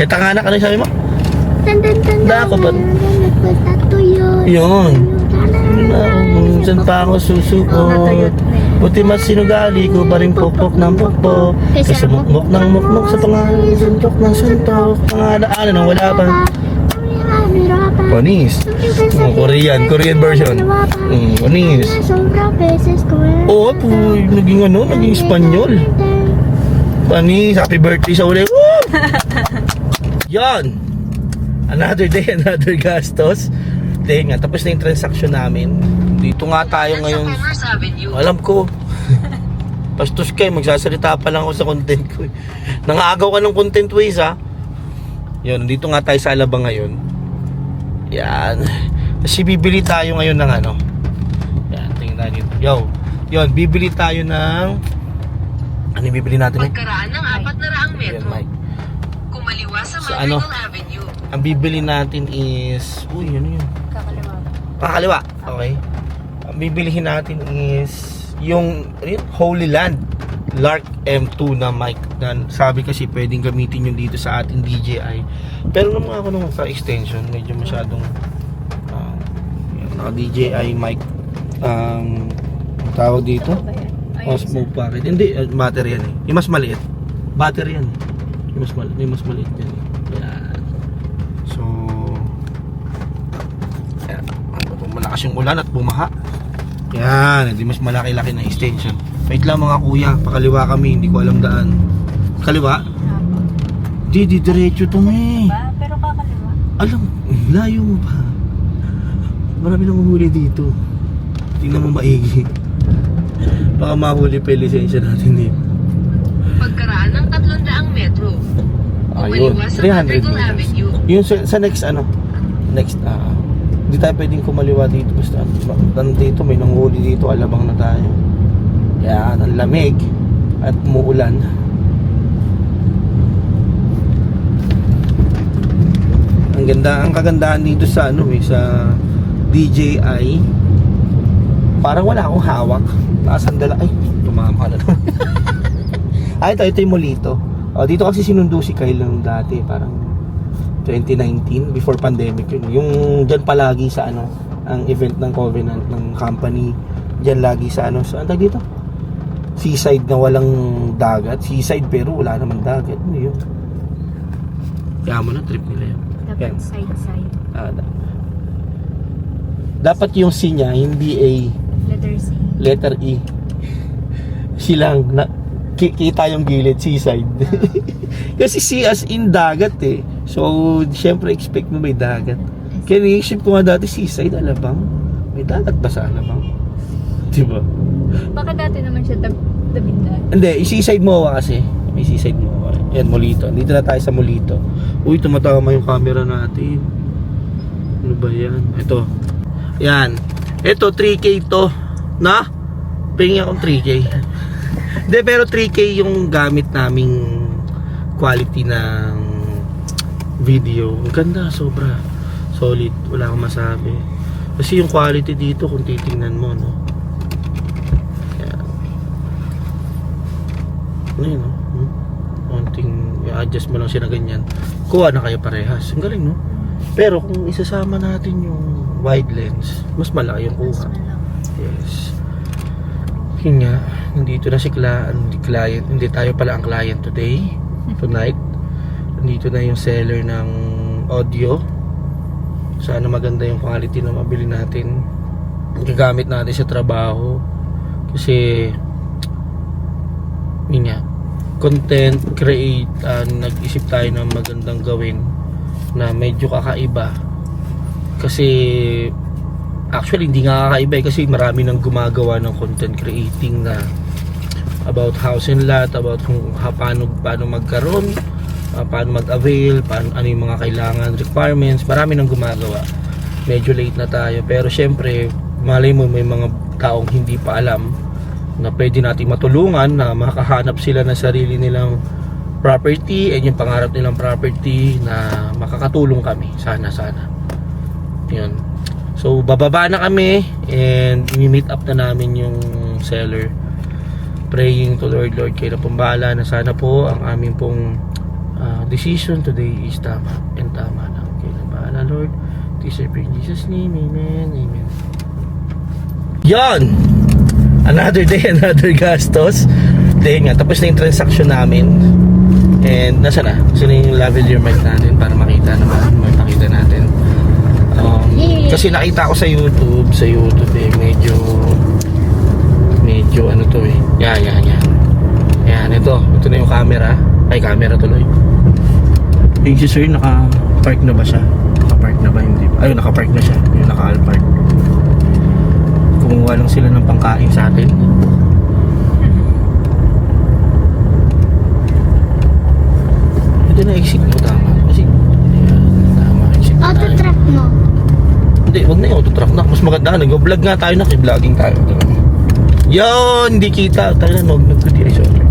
Kaya tanga ka na sabi mo? Dako ba? Yun. Kung saan pa ako susuko Buti mas sinugali ko pa rin pokpok ng pokpok Kasi mukmok ng mukmok sa pangalan Suntok ng suntok Pangalaan nang wala pa Panis Oh, Korean, Korean version mm, Panis. Oo po, naging ano, naging Espanyol Panis, happy birthday sa uli Woo! Yan Another day, another gastos Hindi nga, tapos na yung transaction namin Dito nga tayo ngayon. Alam ko. Pastos kayo, magsasalita pa lang ako sa content ko. eh. Nangaagaw ka ng content ways ha. Yun, dito nga tayo sa Alabang ngayon. Yan. Kasi bibili tayo ngayon ng ano. Yan, tingnan natin. Yo, yun, bibili tayo ng... Ano yung bibili natin? eh? Pagkaraan ng apat na raang Yan, metro. Mike. Ano? Ang bibili natin is... Uy, ano yun? Kakaliwa. Pakaliwa. Okay. Ang bibilihin natin is yung yun? Holy Land Lark M2 na mic na sabi kasi pwedeng gamitin yun dito sa ating DJI pero nung ako nung sa extension medyo masyadong uh, naka DJI mic um, ang tawag dito o smoke packet hindi uh, battery yan eh yung mas maliit battery yan eh. yung mas maliit yung mas maliit yan eh. Yan so yan. Malakas yung ulan at bumaha. Yan, hindi mas malaki-laki na extension. Wait lang mga kuya, pakaliwa kami, hindi ko alam daan. Kaliwa? Di, di diretso to eh. Ba? Pero kakaliwa. Alam, layo mo pa. Marami nang huli dito. Tingnan mo maigi. Baka mahuli pa yung lisensya natin dito. Pagkaraan ng 300 metro. Sa 300 Madrigal meters. Yun sa, sa next ano? Next, ah, hindi tayo pwedeng kumaliwa dito basta dito may nanghuli dito alabang na tayo. Yan ang lamig at umuulan. Ang ganda ang kagandahan dito sa ano eh sa DJI parang wala akong hawak. Nakasandala ay tumama na. Ay ito ito yung molito oh, dito kasi sinundo si Kyle nung dati parang 2019 before pandemic yun. Yung dyan palagi sa ano ang event ng Covenant ng company dyan lagi sa ano sa tag dito? Seaside na walang dagat. Seaside pero wala naman dagat. Ano yun? Kaya mo na trip nila yun. Dapat side-side. Ah, da- dapat yung C niya hindi A. Letter C. letter E. Silang na, ki- kita yung gilid seaside. Kasi C as in dagat eh. So syempre expect mo may dagat. Kaya niisip ko nga dati seaside alabang. May dagat ba sa alabang? Di ba? Baka dati naman siya tab tabindan. hindi seaside mo kasi. May seaside mo yan Molito. Dito na tayo sa Molito. Uy tumatama yung camera natin. Ano ba yan? Ito. Yan. Ito 3k to. Na? Pingin akong 3k hindi pero 3k yung gamit naming quality ng video. Ang ganda sobra. Solid. Wala akong masabi. Kasi yung quality dito kung titingnan mo no? Yan ano yun no? Hmm? konting i-adjust mo lang siya na ganyan. Kuha na kayo parehas. Ang galing no? Pero kung isasama natin yung wide lens mas malaki yung kuha. Yes. Yun nga, nandito na si cla- ang client. Hindi tayo pala ang client today. Tonight. Nandito na yung seller ng audio. Sana maganda yung quality na mabili natin. Gagamit natin sa trabaho. Kasi, yun nga, content, create, ah, nag-isip tayo ng magandang gawin na medyo kakaiba. Kasi, Actually, hindi nga kakaiba eh, kasi marami nang gumagawa ng content creating na about house and lot, about kung ha, paano, paano magkaroon, ah, paano mag-avail, paano, ano yung mga kailangan, requirements, marami nang gumagawa. Medyo late na tayo, pero syempre, malay mo may mga taong hindi pa alam na pwede natin matulungan na makahanap sila ng sarili nilang property and yung pangarap nilang property na makakatulong kami. Sana, sana. Yun. So, bababa na kami and i-meet up na namin yung seller. Praying to Lord, Lord, kayo na pong na sana po ang aming pong ah, decision today is tama and tama lang. Kailan bahala Lord. This I pray in Jesus name. Amen. Amen. Yan! Another day, another gastos. Dahil nga, tapos na yung transaction namin. And nasa na? Sino yung lavalier mic natin para makita naman, makita natin. Um, kasi nakita ko sa YouTube, sa YouTube eh, medyo medyo ano to eh. Yan, yan, yan. Yan, ito. Ito na yung camera. Ay, camera tuloy. Yung si sir, naka-park na ba siya? Naka-park na ba? Hindi. Ayun, naka-park na siya. Yung naka-park. Kumuha lang sila ng pangkain sa atin. Ito na exit mo tama. Kasi, yan, tama. Exit na Auto tayo. track mo. Hindi, wag na yung auto-truck na. Mas maganda. Nag-vlog nga tayo na. Vlogging tayo. Yon, hindi kita. Tayo na, nog-nog ko di. Sorry.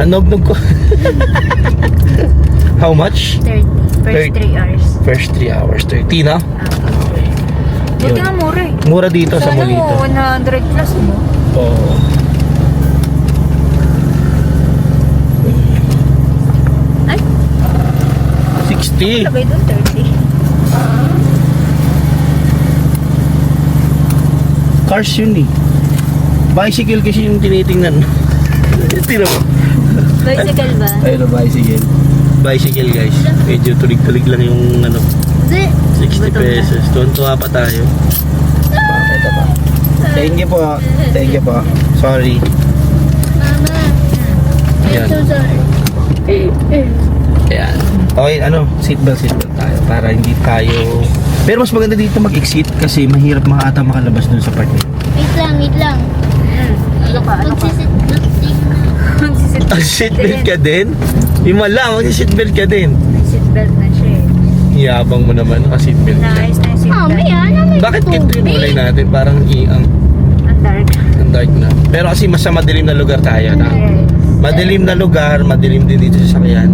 Ang nog-nog ko. How much? 30. First Thirty. 3 hours. First 3 hours. 30 na? Okay. Buti Yun. nga mura eh. Mura dito sa Sana Molito. mo, 100 plus mo. Oo. Ay, 60. sabay doon 30. Cars yun eh. Bicycle kasi yung tinitingnan. Tira mo. Bicycle ba? Ayun na, bicycle. Bicycle guys. Medyo tulig-tulig lang yung ano, Hindi. 60 Gutom na. pesos. Tuwan-tuwa pa tayo. Ito pa. Thank you po. Thank you po. Sorry. Mama. Yan. I'm so sorry. Ayan. Okay, ano, seatbelt, seatbelt tayo para hindi tayo... Pero mas maganda dito mag-exit kasi mahirap mga ata makalabas dun sa part na yun. Wait lang, wait lang. Hmm. Ano ka? Ano ka? Magsisit. Magsisit Ah, seatbelt ka din? Yung mala, mag-seatbelt ka din. May seatbelt na siya eh. Iyabang mo naman, naka-seatbelt ka. Naayos na yung seatbelt. Mami, ano may Bakit ganito yung tubig? kulay natin? Parang i-ang Ang dark. ang dark na. Pero kasi mas sa madilim na lugar tayo na. Yes. Madilim na lugar, madilim din dito sa sakyan.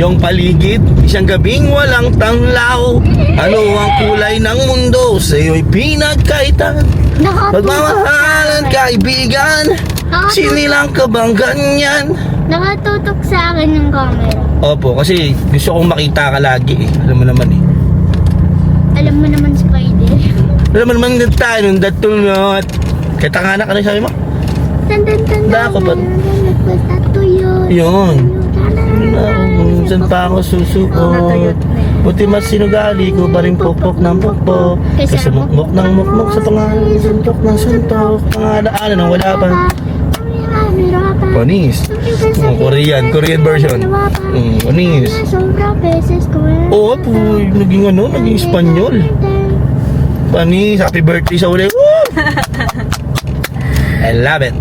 Yung paligid, isang gabing walang tanglaw. Ano ang kulay ng mundo? Sa'yo'y pinagkaitan. Pagmamahalan, kaibigan. Sinilang ka bang ganyan? nakatutok sa akin yung camera. Opo, kasi gusto kong makita ka lagi eh. Alam mo naman eh. Alam mo naman, Spider. Alam mo naman na tayo nung datulot. Kaya tanga na ka na sabi mo? Tan tan tan Wala ka ba? Nagpatatuyo. Yun. Kung saan pa ako susukot Buti mas sinugali ko pa rin pokpok ng pokpok. Kasi mukmok ng mukmok sa pangalan Suntok ng suntok. Pangalaan na wala pa. Panis. Oh, Korean, Korean version. Mm, Panis. Oo po, naging ano, naging Espanyol. Panis, happy birthday sa uli. Woo! I love it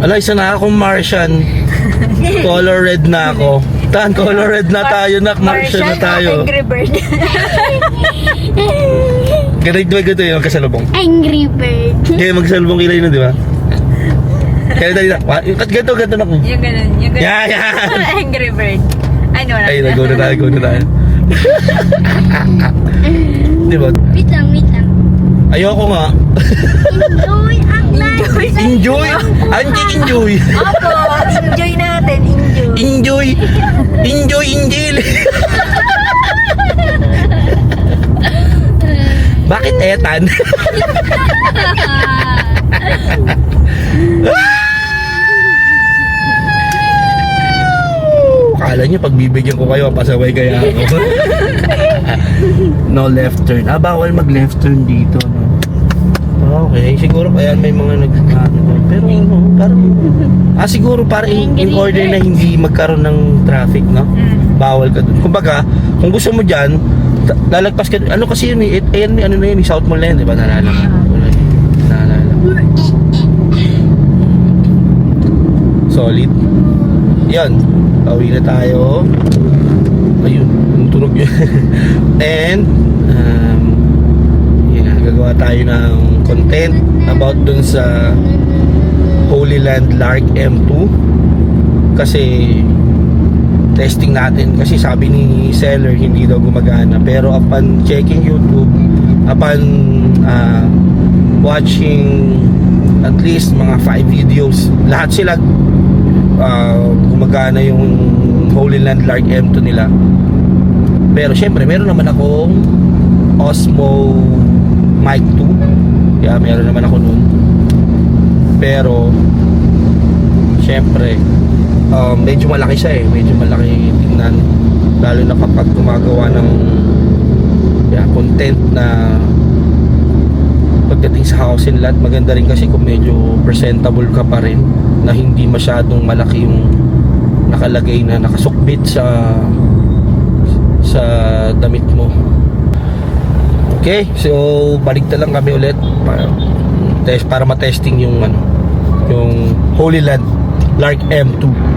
Ala, isa na akong Martian Color red na ako Tan, color red na tayo nak Martian na tayo Angry Bird. Ganito ba ganito yung kasalubong? Angry Bird. Kaya magsalubong kilay na, di ba? Kaya dali na, kat ganito, ganito na ko. yung ganun, yung ganun. Yeah, yeah. Angry Bird. Ay, no, Ay, nag-go na tayo, go na tayo. di ba? Wait lang, wait lang. Ayoko nga. Enjoy. Enjoy! Anji, enjoy! Opo, enjoy natin, enjoy. Enjoy! Enjoy, enjoy! Bakit etan? Kala nyo pagbibigyan ko kayo, pasaway kaya ako. no left turn. Ah, bawal mag left turn dito, no? Okay, siguro kaya may mga nag ano, pero ano, parang ah siguro para in, in order na hindi magkaroon ng traffic, no? Mm. Bawal ka doon. Kumbaga, kung gusto mo diyan, lalagpas ka ano kasi yun eh, ayan may ano na yun, eh, South Mall na yun, di ba? Naalala ko. Yun. Naalala ko. Solid. Yan. Pauwi na tayo. Ayun. Yung tunog yun. And, um, yun gagawa tayo ng content about dun sa Holy Land Lark M2. Kasi, testing natin. Kasi sabi ni seller, hindi daw gumagana. Pero upon checking YouTube, upon ah, watching at least mga 5 videos lahat sila uh, gumagana yung Holy Land Lark M2 nila pero syempre meron naman akong Osmo Mic 2 yeah, meron naman ako nun. Pero syempre um, medyo malaki siya eh. Medyo malaki tingnan. Lalo na kapag gumagawa ng yeah, content na pagdating sa house lot maganda rin kasi kung medyo presentable ka pa rin na hindi masyadong malaki yung nakalagay na nakasukbit sa sa damit mo okay so balik na lang kami ulit para, test, para matesting yung ano yung Holy Land Lark M2